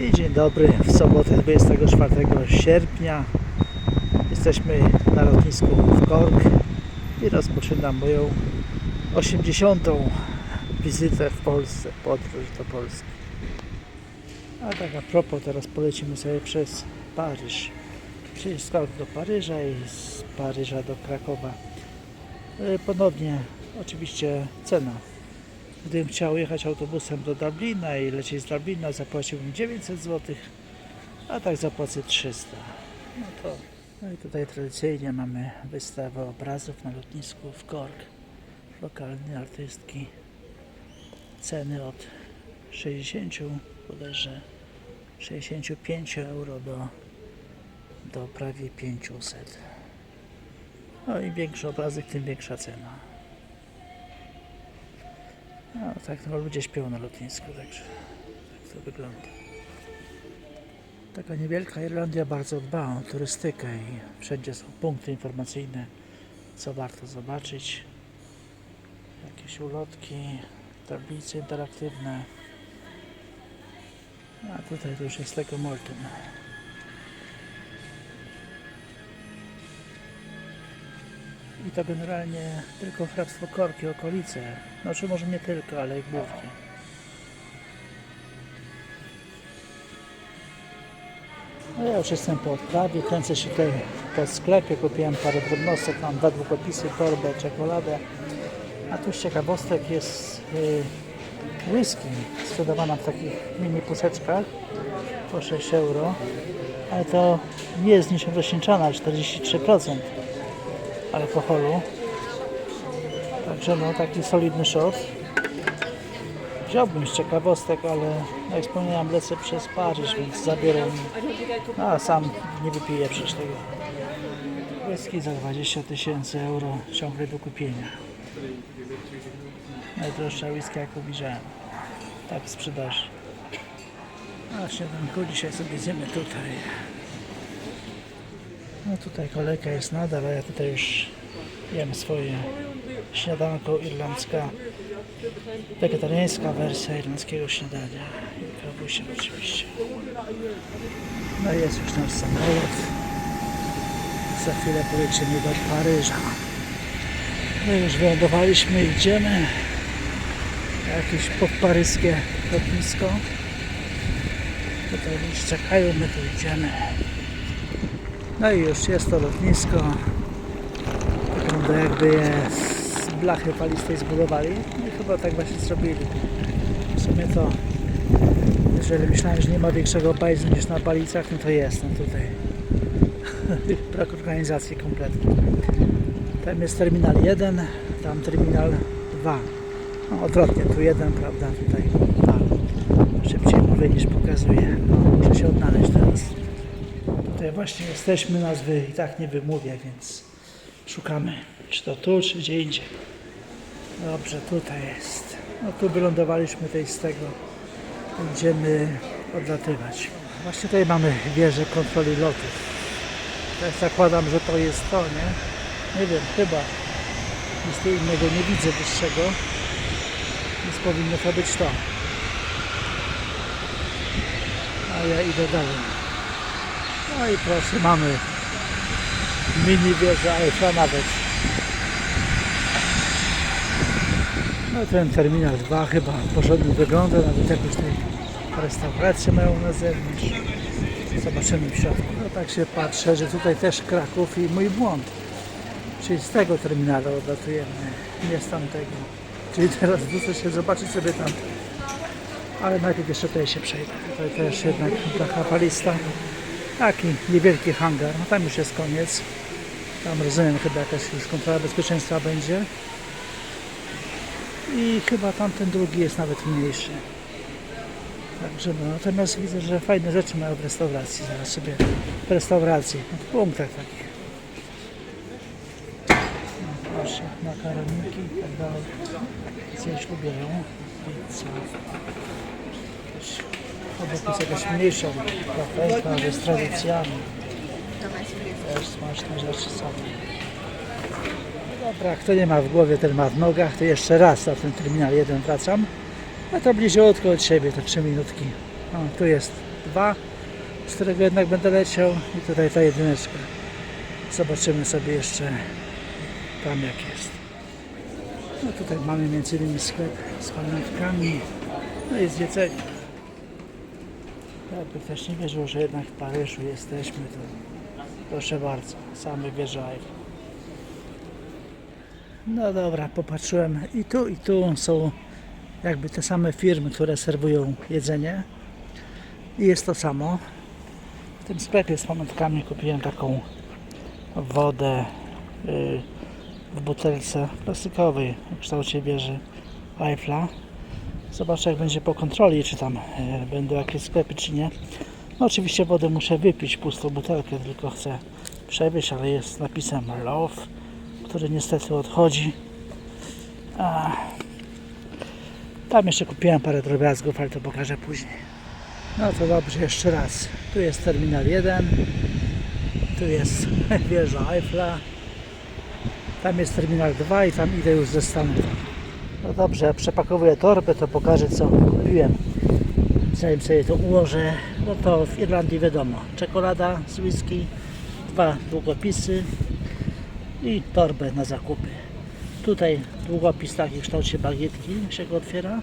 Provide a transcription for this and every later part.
I dzień dobry, w sobotę 24 sierpnia jesteśmy na lotnisku w Kork i rozpoczynam moją 80. wizytę w Polsce, podróż do Polski. A tak a propos, teraz polecimy sobie przez Paryż. Czyli z Kork do Paryża i z Paryża do Krakowa. E, Ponownie oczywiście cena Gdybym chciał jechać autobusem do Dublina i lecieć z Dublina, zapłaciłbym 900 zł, a tak zapłacę 300. No to. No i tutaj tradycyjnie mamy wystawę obrazów na lotnisku w Kork. Lokalne artystki. Ceny od 60 bodajże 65 euro do, do prawie 500. No im większy obrazek, tym większa cena. No tak, no ludzie śpią na lotnisku, także tak to wygląda. Taka niewielka Irlandia bardzo dba o turystykę i wszędzie są punkty informacyjne, co warto zobaczyć. Jakieś ulotki, tablice interaktywne. A tutaj to już jest Lego Molten. I to generalnie tylko hrabstwo Korki, okolice. Znaczy może nie tylko, ale i głównie. No ja już jestem po odprawie, kręcę się tutaj po sklepie, kupiłem parę drobnostek, mam dwa długopisy, torbę, czekoladę. A tu z ciekawostek jest y, whisky sprzedawana w takich mini puszeczkach po 6 euro. Ale to nie jest niczym rozcieńczana, 43% alkoholu. Także no taki solidny shot. Wziąłbym z ciekawostek, ale no jak wspomniałem lecę przez Paryż, więc zabiorę no, a sam nie wypiję przecież tego. Whisky za 20 tysięcy euro ciągle do kupienia. Najdroższa whisky jaką widziałem. Tak w sprzedaży. A śniadanko dzisiaj sobie zjemy tutaj. No tutaj kolejka jest nadal, a ja tutaj już jem swoje śniadanko irlandzka, wegetariańska wersja irlandzkiego śniadania i kawusia oczywiście. No i jest już nasz samolot. Za chwilę polecimy do Paryża. No już wylądowaliśmy, idziemy. Jakieś podparyskie lotnisko. Tutaj już czekają, my tu idziemy. No i już jest to lotnisko. Wygląda jakby je z blachy palistej zbudowali. No i chyba tak właśnie zrobili. W sumie to, jeżeli myślałem, że nie ma większego bajzu niż na palicach, no to jest, no tutaj. Brak organizacji kompletnie. Tam jest terminal 1, tam terminal 2. No odwrotnie, tu jeden, prawda, tutaj 2. Szybciej mówię niż pokazuje. Muszę się odnaleźć teraz. Tutaj właśnie jesteśmy, nazwy i tak nie wymówię, więc szukamy, czy to tu, czy gdzie indziej. Dobrze, tutaj jest. No tu wylądowaliśmy tej z tego. Będziemy odlatywać. Właśnie tutaj mamy wieżę kontroli lotów. Teraz zakładam, że to jest to, nie? Nie wiem, chyba. Nic tu innego nie widzę wyższego. Więc powinno to być to. A ja idę dalej. No i proszę, mamy mini wieżę Eiffla nawet. No ten terminal 2 chyba porządnie wygląda, nawet jakąś tutaj restaurację mają na zewnątrz. Zobaczymy w środku. No tak się patrzę, że tutaj też Kraków i mój błąd. Czyli z tego terminalu odlatujemy, nie z tamtego. Czyli teraz wrócę się zobaczyć sobie tam. Ale najpierw jeszcze tutaj się przejdę. Tutaj też jednak taka palista. Taki niewielki hangar, no tam już jest koniec. Tam rozumiem chyba jakaś już kontrola bezpieczeństwa będzie. I chyba tamten drugi jest nawet mniejszy. Także no, natomiast widzę, że fajne rzeczy mają w restauracji. Zaraz sobie w restauracji, w punktach takich. No, Proszę, makaroniki i tak dalej. Zjeść lubią. Pizza. Obok jest jakaś mniejsza kafejka z tradycjami. Też smaczne rzeczy są. No Dobra, kto nie ma w głowie, ten ma w nogach, to jeszcze raz na ten terminal 1 wracam. A to bliziutko od siebie, to 3 minutki. O, tu jest 2, z którego jednak będę leciał i tutaj ta jedyneczka. Zobaczymy sobie jeszcze tam jak jest. No tutaj mamy między innymi sklep z pamiątkami, no i z. Jakby ktoś nie wierzył, że jednak w Paryżu jesteśmy, to proszę bardzo, same Eiffel. No dobra, popatrzyłem i tu i tu są jakby te same firmy, które serwują jedzenie i jest to samo. W tym sklepie z pamiątkami kupiłem taką wodę y, w butelce plastikowej w kształcie wieży Eiffla. Zobaczę jak będzie po kontroli, czy tam y, będą jakieś sklepy, czy nie. No oczywiście wodę muszę wypić, pustą butelkę, tylko chcę przewieźć, ale jest napisem Love, który niestety odchodzi. A, tam jeszcze kupiłem parę drobiazgów, ale to pokażę później. No to dobrze, jeszcze raz. Tu jest terminal 1, tu jest wieża Eiffla, tam jest terminal 2 i tam idę już ze stanu. No dobrze, przepakowuję torbę, to pokażę co kupiłem. Zanim sobie to ułożę, no to w Irlandii wiadomo, czekolada z whisky, dwa długopisy i torbę na zakupy. Tutaj długopis taki w kształcie bagietki się go otwiera.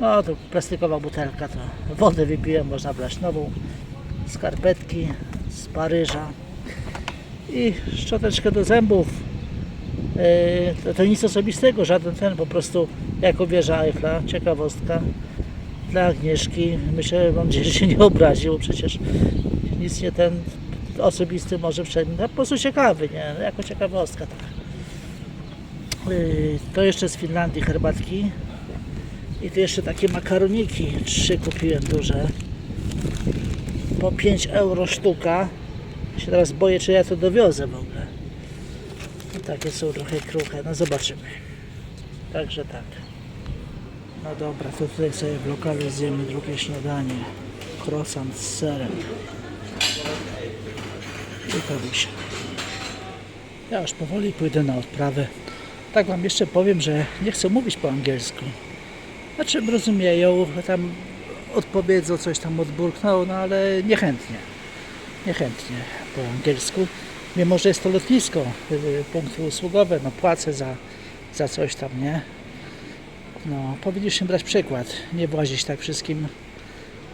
No to plastikowa butelka, to wodę wypiłem, można brać nową. Skarpetki z Paryża i szczoteczkę do zębów. To, to nic osobistego, żaden ten, po prostu jako wieża Eiffla, ciekawostka dla Agnieszki. Myślę, mam nadzieję, że się nie obraził, bo przecież nic nie ten osobisty może wszedł. No, po prostu ciekawy, nie? Jako ciekawostka. Tak. Yy, To jeszcze z Finlandii herbatki. I tu jeszcze takie makaroniki. Trzy kupiłem duże. Po 5 euro sztuka. Się teraz boję, czy ja to dowiozę w ogóle. Takie są trochę kruche. No zobaczymy. Także tak. No dobra, to tutaj sobie w lokalu zjemy drugie śniadanie. Croissant z serem. I kawusia. Ja już powoli pójdę na odprawę. Tak wam jeszcze powiem, że nie chcę mówić po angielsku. Znaczy rozumieją, tam odpowiedzą, coś tam odburkną, no ale niechętnie. Niechętnie po angielsku. Mimo, że jest to lotnisko, yy, punkty usługowe, no płacę za, za coś tam, nie? No, powinniśmy brać przykład. Nie włazić tak wszystkim,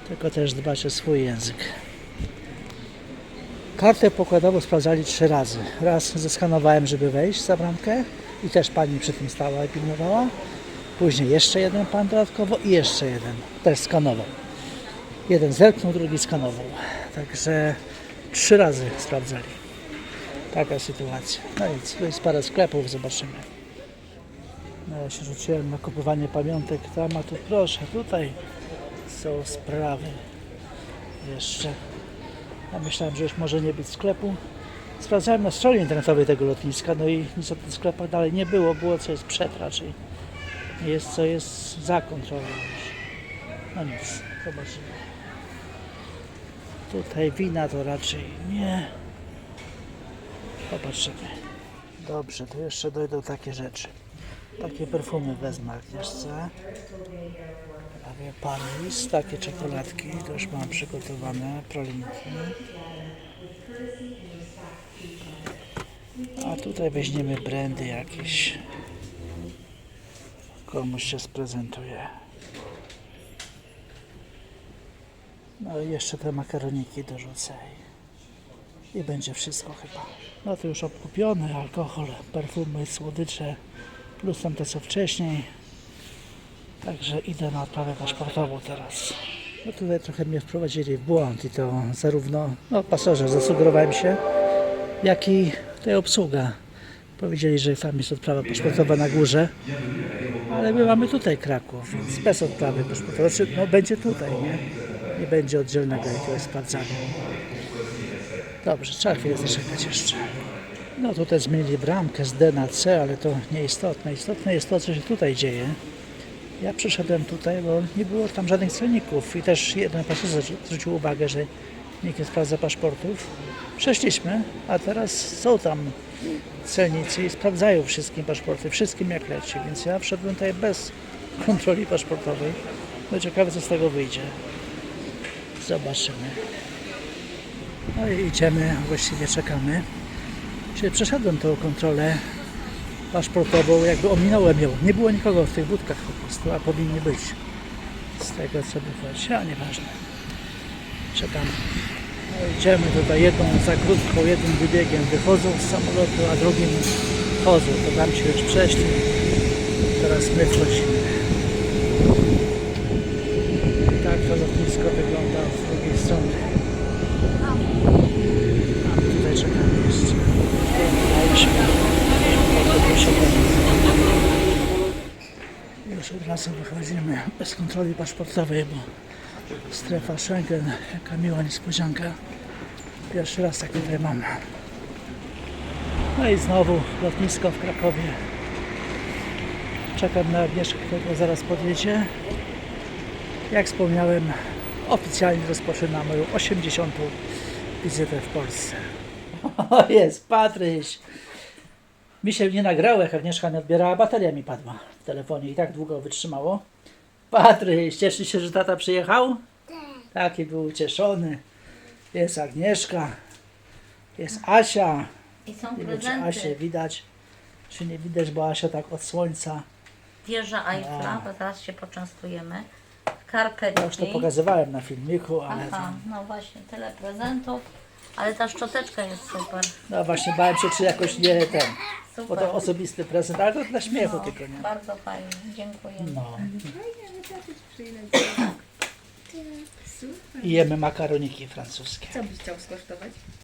tylko też dbać o swój język. Kartę pokładową sprawdzali trzy razy. Raz zeskanowałem, żeby wejść za bramkę i też pani przy tym stała i pilnowała. Później jeszcze jeden pan dodatkowo i jeszcze jeden też skanował. Jeden zerknął, drugi skanował. Także trzy razy sprawdzali. Taka sytuacja. No i tu jest parę sklepów, zobaczymy. No ja się rzuciłem na kupowanie pamiątek tam, a tu proszę, tutaj są sprawy jeszcze. Ja myślałem, że już może nie być sklepu. Sprawdzałem na stronie internetowej tego lotniska, no i nic o tych sklepach dalej nie było. Było co jest przed raczej. Jest co jest za kontrolą już. No nic, zobaczymy. Tutaj wina to raczej nie. Popatrzymy. Dobrze, to jeszcze dojdą takie rzeczy. Takie perfumy wezmę Agnieszce. Prawie Paris, takie czekoladki, już mam przygotowane, pralinki. A tutaj weźmiemy brandy jakieś. Komuś się sprezentuje. No i jeszcze te makaroniki dorzucę. I będzie wszystko chyba. No to już obkupione, alkohol, perfumy, słodycze, plus tam te co wcześniej. Także idę na odprawę paszportową teraz. No tutaj trochę mnie wprowadzili w błąd i to zarówno no, pasażer zasugerowałem się, jak i tutaj obsługa. Powiedzieli, że tam jest odprawa paszportowa na górze, ale my mamy tutaj Kraków, więc bez odprawy paszportowej. Znaczy, no będzie tutaj, nie? Nie będzie oddzielnego jakiegoś sprawdzania. Dobrze, trzeba chwilę zaczekać jeszcze. No tutaj zmienili bramkę z D na C, ale to nieistotne. Istotne jest to, co się tutaj dzieje. Ja przyszedłem tutaj, bo nie było tam żadnych celników i też jeden pasażer zwrócił uwagę, że nikt nie sprawdza paszportów. Przeszliśmy, a teraz są tam celnicy i sprawdzają wszystkim paszporty, wszystkim jak leci, więc ja wszedłem tutaj bez kontroli paszportowej. No ciekawe co z tego wyjdzie. Zobaczymy. No i idziemy, właściwie czekamy. Czyli przeszedłem tą kontrolę paszportową, jakby ominąłem ją. Nie było nikogo w tych budkach po prostu, a powinni być. Z tego co wychodzi, a nieważne. Czekamy. No, idziemy tutaj jedną zagrudką, jednym wybiegiem wychodzą z samolotu, a drugim wchodzą. To tam się już przeszli. Teraz my wchodzimy. I tak to lotnisko wygląda z drugiej strony. A my tutaj czekamy jeszcze. Już od razu wychodzimy bez kontroli paszportowej, bo strefa Schengen, jaka miła niespodzianka. Pierwszy raz tak tutaj mam. No i znowu lotnisko w Krakowie. Czekam na Agnieszkę, która zaraz podjedzie. Jak wspomniałem, oficjalnie rozpoczynam moją 80. wizytę w Polsce. O, jest Patryś! Mi się nie nagrało, jak Agnieszka nie odbierała, bateria mi padła w telefonie i tak długo wytrzymało. Patryś, cieszy się, że tata przyjechał? Taki był ucieszony. Jest Agnieszka, jest Asia. I są Nie wiem, czy prezenty. Asię widać, czy nie widać, bo Asia tak od słońca. Wieża Eiffla, bo zaraz się poczęstujemy. Karpę Ja już to pokazywałem na filmiku, ale Aha, tam, no właśnie, tyle prezentów. Ale ta szczoteczka jest super. no właśnie bałem się, czy jakoś nie ten, bo Super. to osobisty prezent, ale to dla śmiechu No, tylko, nie? Bardzo fajnie, dziękuję. No. I jemy makaroniki francuskie. Co byś chciał skosztować?